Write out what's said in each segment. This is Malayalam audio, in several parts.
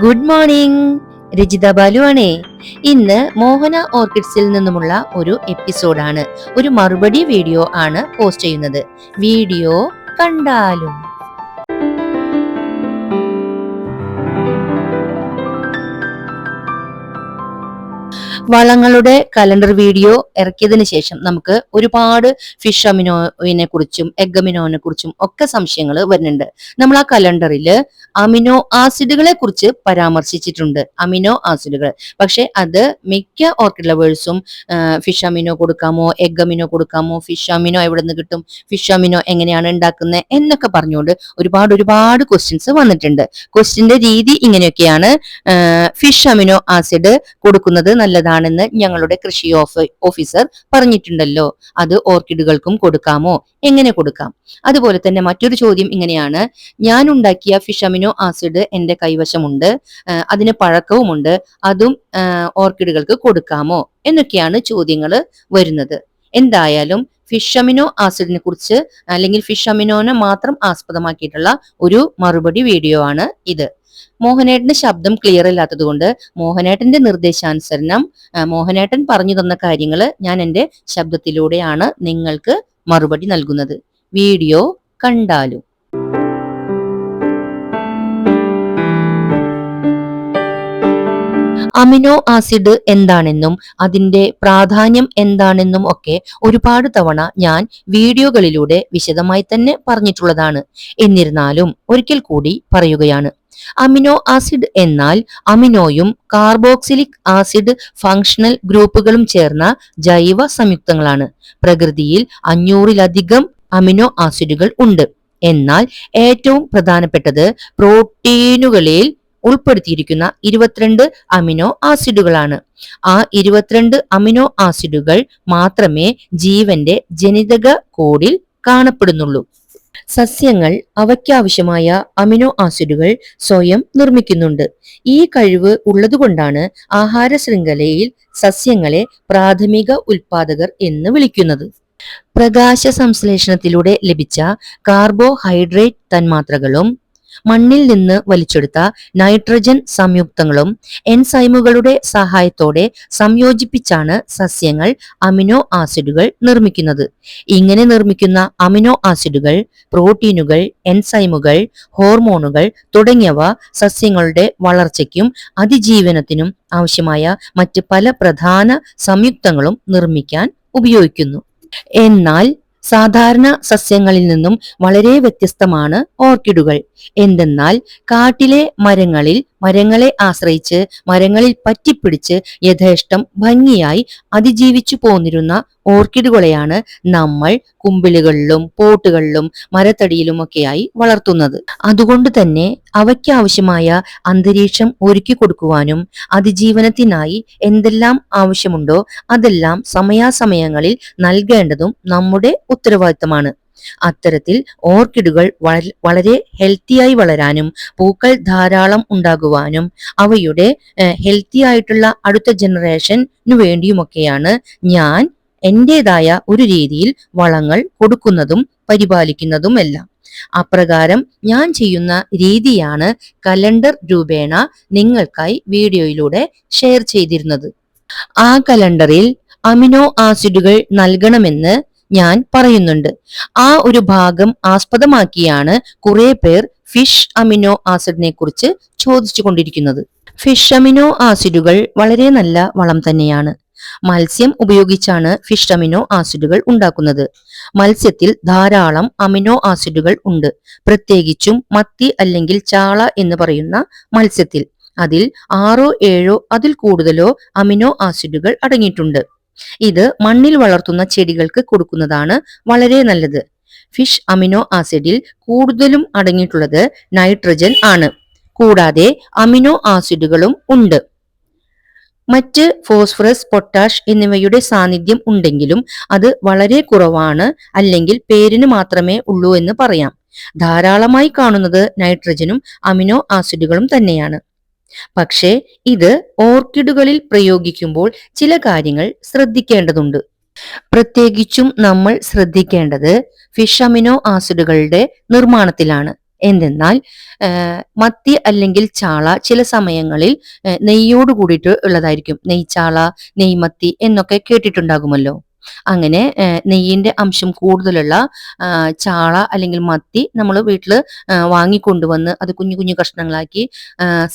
ഗുഡ് മോർണിംഗ് രജിത ബാലു ആണേ ഇന്ന് മോഹന ഓർക്കിഡ്സിൽ നിന്നുമുള്ള ഒരു എപ്പിസോഡാണ്. ഒരു മറുപടി വീഡിയോ ആണ് പോസ്റ്റ് ചെയ്യുന്നത്. വീഡിയോ കണ്ടാലും വളങ്ങളുടെ കലണ്ടർ വീഡിയോ ഇറക്കിയതിന് ശേഷം നമുക്ക് ഒരുപാട് ഫിഷ് അമിനോവിനെ കുറിച്ചും എഗ് അമിനോവിനെ കുറിച്ചും ഒക്കെ സംശയങ്ങൾ വരുന്നുണ്ട്. നമ്മൾ ആ കലണ്ടറിൽ അമിനോ ആസിഡുകളെ കുറിച്ച് പരാമർശിച്ചിട്ടുണ്ട്. അമിനോ ആസിഡുകൾ പക്ഷെ അത് മിക്ക ഓർക്കിഡ് ലവേഴ്സും ഫിഷ് അമിനോ കൊടുക്കാമോ എഗ് അമിനോ കൊടുക്കാമോ ഫിഷ് അമിനോ എവിടെ നിന്ന് കിട്ടും ഫിഷ് അമിനോ എങ്ങനെയാണ് ഉണ്ടാക്കുന്നത് എന്നൊക്കെ പറഞ്ഞുകൊണ്ട് ഒരുപാട് ഒരുപാട് ക്വസ്റ്റ്യൻസ് വന്നിട്ടുണ്ട്. ക്വസ്റ്റ്യന്റെ രീതി ഇങ്ങനെയൊക്കെയാണ് ഫിഷ് അമിനോ ആസിഡ് കൊടുക്കുന്നത് നല്ലതാണെന്ന് ഞങ്ങളുടെ കൃഷി ഓഫ് ഓഫീസർ പറഞ്ഞിട്ടുണ്ടല്ലോ. അത് ഓർക്കിഡുകൾക്കും കൊടുക്കാമോ? എങ്ങനെ കൊടുക്കാം? അതുപോലെ തന്നെ മറ്റൊരു ചോദ്യം ഇങ്ങനെയാണ്. ഞാൻ ഉണ്ടാക്കിയ ഫിഷമിനോ ആസിഡ് എന്റെ കൈവശമുണ്ട്. അതിന് പഴക്കവുമുണ്ട്. അതും ഓർക്കിഡുകൾക്ക് കൊടുക്കാമോ? എന്നൊക്കെയാണ് ചോദ്യങ്ങൾ വരുന്നത്. എന്തായാലും ഫിഷമിനോ ആസിഡിനെ കുറിച്ച് അല്ലെങ്കിൽ ഫിഷമിനോനെ മാത്രം ആസ്പദമാക്കിയിട്ടുള്ള ഒരു മറുപടി വീഡിയോ ആണ് ഇത്. മോഹനേട്ടന്റെ ശബ്ദം ക്ലിയർ ഇല്ലാത്തത് കൊണ്ട് മോഹനേട്ടന്റെ നിർദ്ദേശാനുസരണം മോഹനേട്ടൻ പറഞ്ഞു തന്ന കാര്യങ്ങൾ ഞാൻ എന്റെ ശബ്ദത്തിലൂടെയാണ് നിങ്ങൾക്ക് മറുപടി നൽകുന്നത്. വീഡിയോ കണ്ടാലും? അമിനോ ആസിഡ് എന്താണെന്നും അതിന്റെ പ്രാധാന്യം എന്താണെന്നും ഒക്കെ ഒരുപാട് തവണ ഞാൻ വീഡിയോകളിലൂടെ വിശദമായി തന്നെ പറഞ്ഞിട്ടുള്ളതാണ്. എന്നിരുന്നാലും ഒരിക്കൽ കൂടി പറയുകയാണ്. അമിനോ ആസിഡ് എന്നാൽ അമിനോയും കാർബോക്സിലിക് ആസിഡ് ഫങ്ഷണൽ ഗ്രൂപ്പുകളും ചേർന്ന ജൈവ സംയുക്തങ്ങളാണ്. പ്രകൃതിയിൽ അഞ്ഞൂറിലധികം അമിനോ ആസിഡുകൾ ഉണ്ട്. എന്നാൽ ഏറ്റവും പ്രധാനപ്പെട്ടത് പ്രോട്ടീനുകളിൽ ഉൾപ്പെടുത്തിയിരിക്കുന്ന ഇരുപത്തിരണ്ട് അമിനോ ആസിഡുകളാണ്. ആ ഇരുപത്തിരണ്ട് അമിനോ ആസിഡുകൾ മാത്രമേ ജീവന്റെ ജനിതക കോഡിൽ കാണപ്പെടുന്നുള്ളൂ. സസ്യങ്ങൾ അവയ്ക്കാവശ്യമായ അമിനോ ആസിഡുകൾ സ്വയം നിർമ്മിക്കുന്നുണ്ട്. ഈ കഴിവ് ഉള്ളതുകൊണ്ടാണ് ആഹാര ശൃംഖലയിൽ സസ്യങ്ങളെ പ്രാഥമിക ഉൽപാദകർ എന്ന് വിളിക്കുന്നത്. പ്രകാശ സംശ്ലേഷണത്തിലൂടെ ലഭിച്ച കാർബോഹൈഡ്രേറ്റ് തന്മാത്രകളും മണ്ണിൽ നിന്ന് വലിച്ചെടുത്ത നൈട്രജൻ സംയുക്തങ്ങളും എൻസൈമുകളുടെ സഹായത്തോടെ സംയോജിപ്പിച്ചാണ് സസ്യങ്ങൾ അമിനോ ആസിഡുകൾ നിർമ്മിക്കുന്നത്. ഇങ്ങനെ നിർമ്മിക്കുന്ന അമിനോ ആസിഡുകൾ പ്രോട്ടീനുകൾ എൻസൈമുകൾ ഹോർമോണുകൾ തുടങ്ങിയവ സസ്യങ്ങളുടെ വളർച്ചയ്ക്കും അതിജീവനത്തിനും ആവശ്യമായ മറ്റ് പല പ്രധാന സംയുക്തങ്ങളും നിർമ്മിക്കാൻ ഉപയോഗിക്കുന്നു. എന്നാൽ സാധാരണ സസ്യങ്ങളിൽ നിന്നും വളരെ വ്യത്യസ്തമാണ് ഓർക്കിഡുകൾ. എന്തെന്നാൽ കാട്ടിലെ മരങ്ങളിൽ മരങ്ങളെ ആശ്രയിച്ച് മരങ്ങളിൽ പറ്റിപ്പിടിച്ച് യഥേഷ്ടം ഭംഗിയായി അതിജീവിച്ചു പോന്നിരുന്ന ഓർക്കിഡുകളെയാണ് നമ്മൾ കുമ്പിളുകളിലും പോട്ടുകളിലും മരത്തടിയിലുമൊക്കെയായി വളർത്തുന്നത്. അതുകൊണ്ട് തന്നെ അവയ്ക്കാവശ്യമായ അന്തരീക്ഷം ഒരുക്കി കൊടുക്കുവാനും അതിജീവനത്തിനായി എന്തെല്ലാം ആവശ്യമുണ്ടോ അതെല്ലാം സമയാസമയങ്ങളിൽ നൽകേണ്ടതും നമ്മുടെ ഉത്തരവാദിത്തമാണ്. അത്തരത്തിൽ ഓർക്കിഡുകൾ വള- വളരെ ഹെൽത്തിയായി വളരാനും പൂക്കൾ ധാരാളം ഉണ്ടാകുവാനും അവയുടെ ഹെൽത്തി ആയിട്ടുള്ള അടുത്ത ജനറേഷനു വേണ്ടിയുമൊക്കെയാണ് ഞാൻ എന്റെതായ ഒരു രീതിയിൽ വളങ്ങൾ കൊടുക്കുന്നതും പരിപാലിക്കുന്നതുമെല്ലാം അപ്രകാരം ഞാൻ ചെയ്യുന്ന രീതിയാണ് കലണ്ടർ രൂപേണ നിങ്ങൾക്കായി വീഡിയോയിലൂടെ ഷെയർ ചെയ്തിരുന്നത്. ആ കലണ്ടറിൽ അമിനോ ആസിഡുകൾ നൽകണമെന്ന് ഞാൻ പറയുന്നുണ്ട്. ആ ഒരു ഭാഗം ആസ്പദമാക്കിയാണ് കുറെ പേർ ഫിഷ് അമിനോ ആസിഡിനെ കുറിച്ച് ചോദിച്ചു കൊണ്ടിരിക്കുന്നത് ഫിഷ് അമിനോ ആസിഡുകൾ വളരെ നല്ല വളം തന്നെയാണ്. മത്സ്യം ഉപയോഗിച്ചാണ് ഫിഷ് അമിനോ ആസിഡുകൾ ഉണ്ടാക്കുന്നത്. മത്സ്യത്തിൽ ധാരാളം അമിനോ ആസിഡുകൾ ഉണ്ട്. പ്രത്യേകിച്ചും മത്തി അല്ലെങ്കിൽ ചാള എന്ന് പറയുന്ന മത്സ്യത്തിൽ. അതിൽ ആറോ ഏഴോ അതിൽ കൂടുതലോ അമിനോ ആസിഡുകൾ അടങ്ങിയിട്ടുണ്ട്. ഇത് മണ്ണിൽ വളർത്തുന്ന ചെടികൾക്ക് കൊടുക്കുന്നതാണ് വളരെ നല്ലത്. ഫിഷ് അമിനോ ആസിഡിൽ കൂടുതലും അടങ്ങിയിട്ടുള്ളത് നൈട്രജൻ ആണ്. കൂടാതെ അമിനോ ആസിഡുകളും ഉണ്ട്. മറ്റ് ഫോസ്ഫറസ് പൊട്ടാഷ് എന്നിവയുടെ സാന്നിധ്യം ഉണ്ടെങ്കിലും അത് വളരെ കുറവാണ് അല്ലെങ്കിൽ പേരിന് മാത്രമേ ഉള്ളൂ എന്ന് പറയാം. ധാരാളമായി കാണുന്നത് നൈട്രജനും അമിനോ ആസിഡുകളും തന്നെയാണ്. പക്ഷേ ഇത് ഓർക്കിഡുകളിൽ പ്രയോഗിക്കുമ്പോൾ ചില കാര്യങ്ങൾ ശ്രദ്ധിക്കേണ്ടതുണ്ട്. പ്രത്യേകിച്ചും നമ്മൾ ശ്രദ്ധിക്കേണ്ടത് ഫിഷ് അമിനോ ആസിഡുകളുടെ നിർമ്മാണത്തിലാണ്. എന്തെന്നാൽ മത്തി അല്ലെങ്കിൽ ചാള ചില സമയങ്ങളിൽ നെയ്യോട് കൂടിയിട്ട് ഉള്ളതായിരിക്കും. നെയ്ച്ചാള നെയ്മത്തി എന്നൊക്കെ കേട്ടിട്ടുണ്ടാകുമല്ലോ. അങ്ങനെ നെയ്യിന്റെ അംശം കൂടുതലുള്ള ചാള അല്ലെങ്കിൽ മത്തി നമ്മൾ വീട്ടിൽ വാങ്ങിക്കൊണ്ടുവന്ന് അത് കുഞ്ഞു കുഞ്ഞു കഷ്ണങ്ങളാക്കി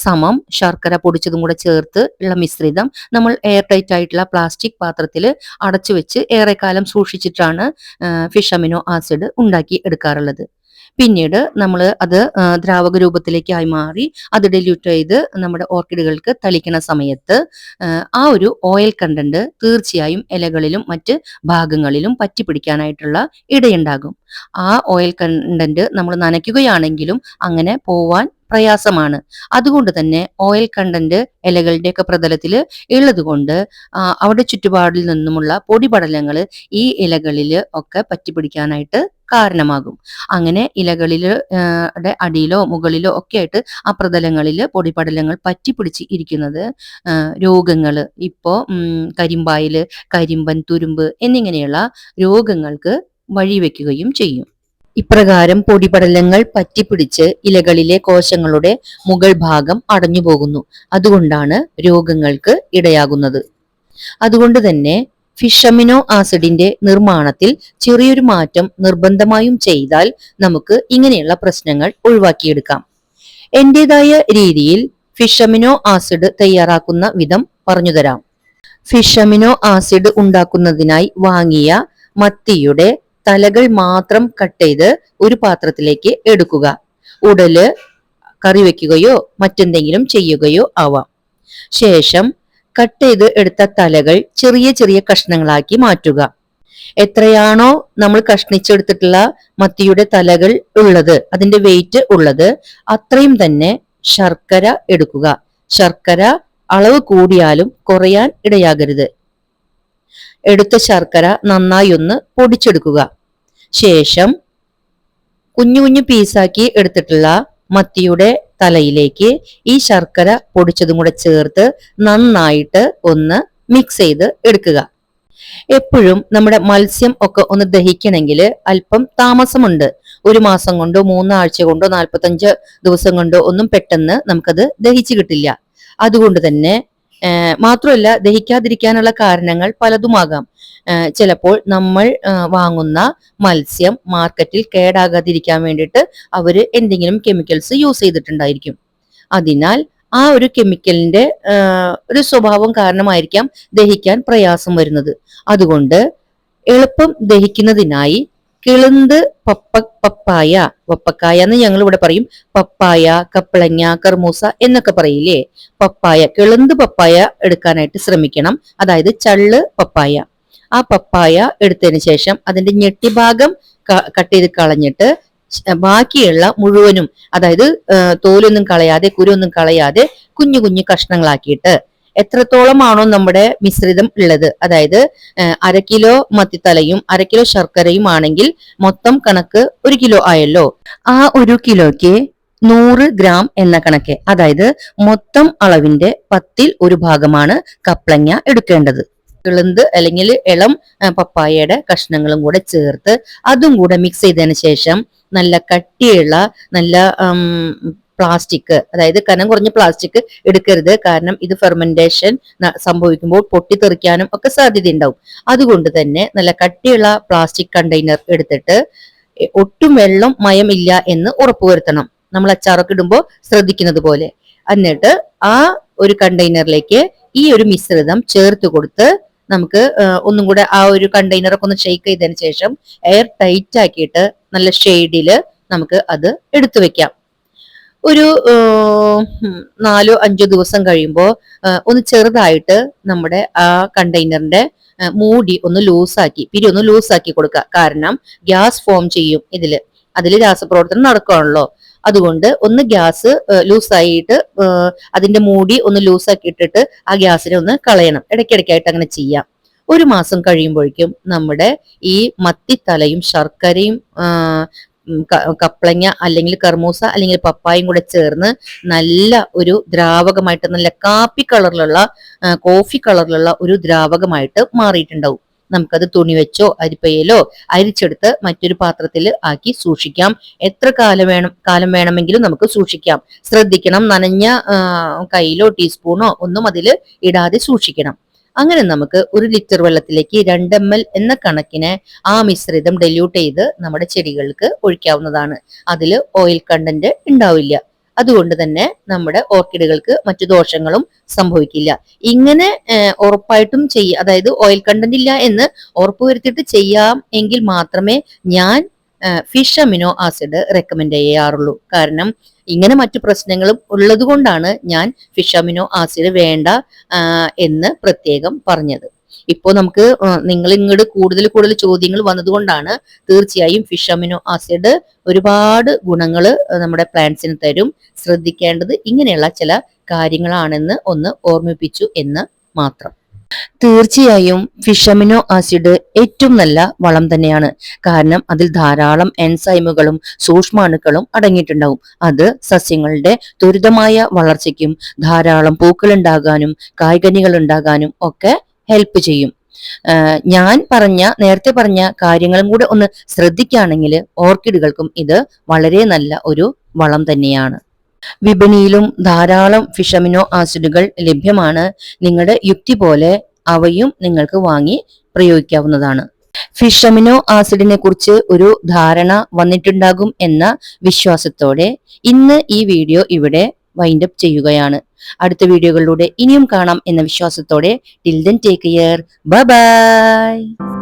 സമം ശർക്കര പൊടിച്ചതും കൂടെ ചേർത്ത് ഉള്ള മിശ്രിതം നമ്മൾ എയർ ടൈറ്റ് ആയിട്ടുള്ള പ്ലാസ്റ്റിക് പാത്രത്തിൽ അടച്ചു വെച്ച് ഏറെക്കാലം സൂക്ഷിച്ചിട്ടാണ് ഫിഷ് അമിനോ ആസിഡ് ഉണ്ടാക്കി എടുക്കാറുള്ളത്. പിന്നീട് നമ്മൾ അത് ദ്രാവക രൂപത്തിലേക്കായി മാറി അത് ഡെല്യൂട്ട് ചെയ്ത് നമ്മുടെ ഓർക്കിഡുകൾക്ക് തളിക്കണ സമയത്ത് ആ, ഒരു ഓയിൽ കണ്ടന്റ് തീർച്ചയായും ഇലകളിലും മറ്റ് ഭാഗങ്ങളിലും പറ്റി പിടിക്കാനായിട്ടുള്ള ഇടയുണ്ടാകും. ആ ഓയിൽ കണ്ടന്റ് നമ്മൾ നനയ്ക്കുകയാണെങ്കിലും അങ്ങനെ പോവാൻ പ്രയാസമാണ്. അതുകൊണ്ട് തന്നെ ഓയിൽ കണ്ടന്റ് ഇലകളുടെയൊക്കെ പ്രതലത്തിൽ ഉള്ളത് കൊണ്ട് അവിടെ ചുറ്റുപാടിൽ നിന്നുമുള്ള പൊടിപടലങ്ങൾ ഈ ഇലകളിൽ ഒക്കെ പറ്റിപ്പിടിക്കാനായിട്ട് കാരണമാകും. അങ്ങനെ ഇലകളിൽ അടിയിലോ മുകളിലോ ഒക്കെ ആയിട്ട് ആ പ്രതലങ്ങളിൽ പൊടിപടലങ്ങൾ പറ്റിപ്പിടിച്ച് ഇരിക്കുന്നത് രോഗങ്ങൾ ഇപ്പോൾ കരിമ്പായിൽ കരിമ്പൻ തുരുമ്പ് എന്നിങ്ങനെയുള്ള രോഗങ്ങൾക്ക് വഴിവെക്കുകയും ചെയ്യും. ഇപ്രകാരം പൊടിപടലങ്ങൾ പറ്റിപ്പിടിച്ച് ഇലകളിലെ കോശങ്ങളുടെ മുകൾ ഭാഗം അടഞ്ഞു പോകുന്നു അതുകൊണ്ടാണ് രോഗങ്ങൾക്ക് ഇടയാകുന്നത്. അതുകൊണ്ട് തന്നെ ഫിഷമിനോ ആസിഡിന്റെ നിർമ്മാണത്തിൽ ചെറിയൊരു മാറ്റം നിർബന്ധമായും ചെയ്താൽ നമുക്ക് ഇങ്ങനെയുള്ള പ്രശ്നങ്ങൾ ഒഴിവാക്കിയെടുക്കാം. എന്റേതായ രീതിയിൽ ഫിഷമിനോ ആസിഡ് തയ്യാറാക്കുന്ന വിധം പറഞ്ഞുതരാം ഫിഷമിനോ ആസിഡ് ഉണ്ടാക്കുന്നതിനായി വാങ്ങിയ മത്തിയുടെ തലകൾ മാത്രം കട്ട് ചെയ്ത് ഒരു പാത്രത്തിലേക്ക് എടുക്കുക. ഉടൽ കറി വെക്കുകയോ മറ്റെന്തെങ്കിലും ചെയ്യുകയോ ആവാം. ശേഷം കട്ട് ചെയ്ത് എടുത്ത തലകൾ ചെറിയ ചെറിയ കഷ്ണങ്ങളാക്കി മാറ്റുക. എത്രയാണോ നമ്മൾ കഷ്ണിച്ചെടുത്തിട്ടുള്ള മത്തിയുടെ തലകൾ ഉള്ളത് അതിന്റെ വെയിറ്റ് ഉള്ളത് അത്രയും തന്നെ ശർക്കര എടുക്കുക. ശർക്കര അളവ് കൂടിയാലും കുറയാൻ ഇടയാകരുത്. എടുത്ത ശർക്കര നന്നായി ഒന്ന് പൊടിച്ചെടുക്കുക. ശേഷം കുഞ്ഞു കുഞ്ഞു പീസാക്കി എടുത്തിട്ടുള്ള മത്തിയുടെ തലയിലേക്ക് ഈ ശർക്കര പൊടിച്ചതും കൂടെ ചേർത്ത് നന്നായിട്ട് ഒന്ന് മിക്സ് ചെയ്ത് എടുക്കുക. എപ്പോഴും നമ്മുടെ മത്സ്യം ഒക്കെ ഒന്ന് ദഹിക്കണമെങ്കിൽ അല്പം താമസമുണ്ട്. ഒരു മാസം കൊണ്ടോ മൂന്നാഴ്ച കൊണ്ടോ നാൽപ്പത്തഞ്ച് ദിവസം കൊണ്ടോ ഒന്നും പെട്ടെന്ന് നമുക്കത് ദഹിച്ചു കിട്ടില്ല. അതുകൊണ്ട് തന്നെ മാത്രമല്ല ദഹിക്കാതിരിക്കാനുള്ള കാരണങ്ങൾ പലതുമാകാം. ചിലപ്പോൾ നമ്മൾ വാങ്ങുന്ന മത്സ്യം മാർക്കറ്റിൽ കേടാകാതിരിക്കാൻ വേണ്ടിയിട്ട് അവർ എന്തെങ്കിലും കെമിക്കൽസ് യൂസ് ചെയ്തിട്ടുണ്ടായിരിക്കും. അതിനാൽ ആ ഒരു കെമിക്കലിന്റെ ഒരു സ്വഭാവം കാരണമായിരിക്കാം ദഹിക്കാൻ പ്രയാസം വരുന്നത്. അതുകൊണ്ട് എളുപ്പം ദഹിക്കുന്നതിനായി കിളുന്ത് പപ്പ പപ്പായ. പപ്പക്കായ എന്ന് ഞങ്ങൾ ഇവിടെ പറയും. പപ്പായ കപ്പളങ്ങ കർമൂസ എന്നൊക്കെ പറയില്ലേ? പപ്പായ കിളുന്ത് പപ്പായ എടുക്കാനായിട്ട് ശ്രമിക്കണം. അതായത് ചള്ള് പപ്പായ. ആ പപ്പായ എടുത്തതിന് ശേഷം അതിന്റെ ഞെട്ടിഭാഗം കട്ട് ചെയ്ത് കളഞ്ഞിട്ട് ബാക്കിയുള്ള മുഴുവനും അതായത് തോലൊന്നും കളയാതെ കുരൊന്നും കളയാതെ കുഞ്ഞു കുഞ്ഞു കഷ്ണങ്ങളാക്കിയിട്ട് എത്രത്തോളമാണോ നമ്മുടെ മിശ്രിതം ഉള്ളത്? അതായത് അര കിലോ മത്തിത്തലയും അര കിലോ ശർക്കരയും ആണെങ്കിൽ മൊത്തം കണക്ക് ഒരു കിലോ ആയല്ലോ. ആ ഒരു കിലോയ്ക്ക് നൂറ് ഗ്രാം എന്ന കണക്ക്. അതായത് മൊത്തം അളവിന്റെ പത്തിൽ ഒരു ഭാഗമാണ് കപ്ലങ്ങ എടുക്കേണ്ടത്. കിളുന്ത് അല്ലെങ്കിൽ ഇളം പപ്പായയുടെ കഷ്ണങ്ങളും കൂടെ ചേർത്ത് അതും കൂടെ മിക്സ് ചെയ്തതിന് ശേഷം നല്ല കട്ടിയുള്ള നല്ല പ്ലാസ്റ്റിക് അതായത് കനം കുറഞ്ഞ പ്ലാസ്റ്റിക് എടുക്കരുത്. കാരണം ഇത് ഫെർമെന്റേഷൻ സംഭവിക്കുമ്പോൾ പൊട്ടിത്തെറിക്കാനും ഒക്കെ സാധ്യത ഉണ്ടാവും അതുകൊണ്ട് തന്നെ നല്ല കട്ടിയുള്ള പ്ലാസ്റ്റിക് കണ്ടെയ്നർ എടുത്തിട്ട് ഒട്ടും വെള്ളം മയമില്ല എന്ന് ഉറപ്പുവരുത്തണം. നമ്മൾ അച്ചാറൊക്കെ ഇടുമ്പോൾ ശ്രദ്ധിക്കുന്നത് പോലെ. എന്നിട്ട് ആ ഒരു കണ്ടെയ്നറിലേക്ക് ഈ ഒരു മിശ്രിതം ചേർത്ത് കൊടുത്ത് നമുക്ക് ഒന്നും കൂടെ ആ ഒരു കണ്ടെയ്നറൊക്കെ ഒന്ന് ഷെയ്ക്ക് ചെയ്തതിന് ശേഷം എയർ ടൈറ്റ് ആക്കിയിട്ട് നല്ല ഷെയ്ഡിൽ നമുക്ക് അത് എടുത്തു വെക്കാം. ഒരു നാലോ അഞ്ചോ ദിവസം കഴിയുമ്പോൾ ഒന്ന് ചെറുതായിട്ട് നമ്മുടെ ആ കണ്ടെയ്നറിന്റെ മൂടി ഒന്ന് ലൂസാക്കി പിരി ഒന്ന് ലൂസാക്കി കൊടുക്കുക കാരണം ഗ്യാസ് ഫോം ചെയ്യും ഇതിൽ. അതിൽ രാസപ്രവർത്തനം നടക്കുകയാണല്ലോ അതുകൊണ്ട് ഒന്ന് ഗ്യാസ് ലൂസായിട്ട് അതിന്റെ മൂടി ഒന്ന് ലൂസാക്കി ഇട്ടിട്ട് ആ ഗ്യാസിനെ ഒന്ന് കളയണം. ഇടയ്ക്കിടയ്ക്കായിട്ട് അങ്ങനെ ചെയ്യാം. ഒരു മാസം കഴിയുമ്പോഴേക്കും നമ്മുടെ ഈ മത്തിത്തലയും ശർക്കരയും കപ്ലങ്ങ അല്ലെങ്കിൽ കർമൂസ അല്ലെങ്കിൽ പപ്പായും കൂടെ ചേർന്ന് നല്ല ഒരു ദ്രാവകമായിട്ട് നല്ല കാപ്പി കളറിലുള്ള കോഫി കളറിലുള്ള ഒരു ദ്രാവകമായിട്ട് മാറിയിട്ടുണ്ടാവും. നമുക്കത് തുണി വെച്ചോ അരിപ്പയിലോ അരിച്ചെടുത്ത് മറ്റൊരു പാത്രത്തിൽ ആക്കി സൂക്ഷിക്കാം. എത്ര കാലം വേണം കാലം വേണമെങ്കിലും നമുക്ക് സൂക്ഷിക്കാം. ശ്രദ്ധിക്കണം നനഞ്ഞ കയ്യിലോ ടീസ്പൂണോ ഒന്നും അതിൽ ഇടാതെ സൂക്ഷിക്കണം. അങ്ങനെ നമുക്ക് ഒരു ലിറ്റർ വെള്ളത്തിലേക്ക് രണ്ട് എം എൽ എന്ന കണക്കിന് ആ മിശ്രിതം ഡെല്യൂട്ട് ചെയ്ത് നമ്മുടെ ചെടികൾക്ക് ഒഴിക്കാവുന്നതാണ്. അതിൽ ഓയിൽ കണ്ടന്റ് ഉണ്ടാവില്ല. അതുകൊണ്ട് തന്നെ നമ്മുടെ ഓർക്കിഡുകൾക്ക് മറ്റു ദോഷങ്ങളും സംഭവിക്കില്ല. ഇങ്ങനെ ഉറപ്പായിട്ടും ചെയ്യ അതായത് ഓയിൽ കണ്ടന്റ് ഇല്ല എന്ന് ഉറപ്പുവരുത്തിയിട്ട് ചെയ്യാം എങ്കിൽ മാത്രമേ ഞാൻ ഫിഷ് അമിനോ ആസിഡ് റെക്കമെൻഡ് ചെയ്യാറുള്ളൂ. കാരണം ഇങ്ങനെ മറ്റു പ്രശ്നങ്ങളും ഉള്ളത് കൊണ്ടാണ് ഞാൻ ഫിഷ് അമിനോ ആസിഡ് വേണ്ട എന്ന് പ്രത്യേകം പറഞ്ഞത്. ഇപ്പോൾ നമുക്ക് നിങ്ങൾ ഇങ്ങോട്ട് കൂടുതൽ കൂടുതൽ ചോദ്യങ്ങൾ വന്നതുകൊണ്ടാണ് തീർച്ചയായും ഫിഷ് അമിനോ ആസിഡ് ഒരുപാട് ഗുണങ്ങൾ നമ്മുടെ പ്ലാന്റ്സിന് തരും. ശ്രദ്ധിക്കേണ്ടത് ഇങ്ങനെയുള്ള ചില കാര്യങ്ങളാണെന്ന് ഒന്ന് ഓർമ്മിപ്പിച്ചു എന്ന് മാത്രം. തീർച്ചയായും ഫിഷമിനോ ആസിഡ് ഏറ്റവും നല്ല വളം തന്നെയാണ്. കാരണം അതിൽ ധാരാളം എൻസൈമുകളും സൂക്ഷ്മാണുക്കളും അടങ്ങിയിട്ടുണ്ടാവും. അത് സസ്യങ്ങളുടെ ത്വരിതമായ വളർച്ചയ്ക്കും ധാരാളം പൂക്കൾ ഉണ്ടാകാനും കായ്കനികൾ ഉണ്ടാകാനും ഒക്കെ ഹെൽപ്പ് ചെയ്യും. ഞാൻ പറഞ്ഞ നേരത്തെ പറഞ്ഞ കാര്യങ്ങളും കൂടെ ഒന്ന് ശ്രദ്ധിക്കുകയാണെങ്കിൽ ഓർക്കിഡുകൾക്കും ഇത് വളരെ നല്ല ഒരു വളം തന്നെയാണ്. വിപണിയിലും ധാരാളം ഫിഷമിനോ ആസിഡുകൾ ലഭ്യമാണ്. നിങ്ങളുടെ യുക്തി പോലെ അവയും നിങ്ങൾക്ക് വാങ്ങി പ്രയോഗിക്കാവുന്നതാണ്. ഫിഷമിനോ ആസിഡിനെ കുറിച്ച് ഒരു ധാരണ വന്നിട്ടുണ്ടാകും എന്ന വിശ്വാസത്തോടെ ഇന്ന് ഈ വീഡിയോ ഇവിടെ വൈൻഡ് അപ്പ് ചെയ്യുകയാണ്. അടുത്ത വീഡിയോകളിലൂടെ ഇനിയും കാണാം എന്ന വിശ്വാസത്തോടെ. Till then take care bye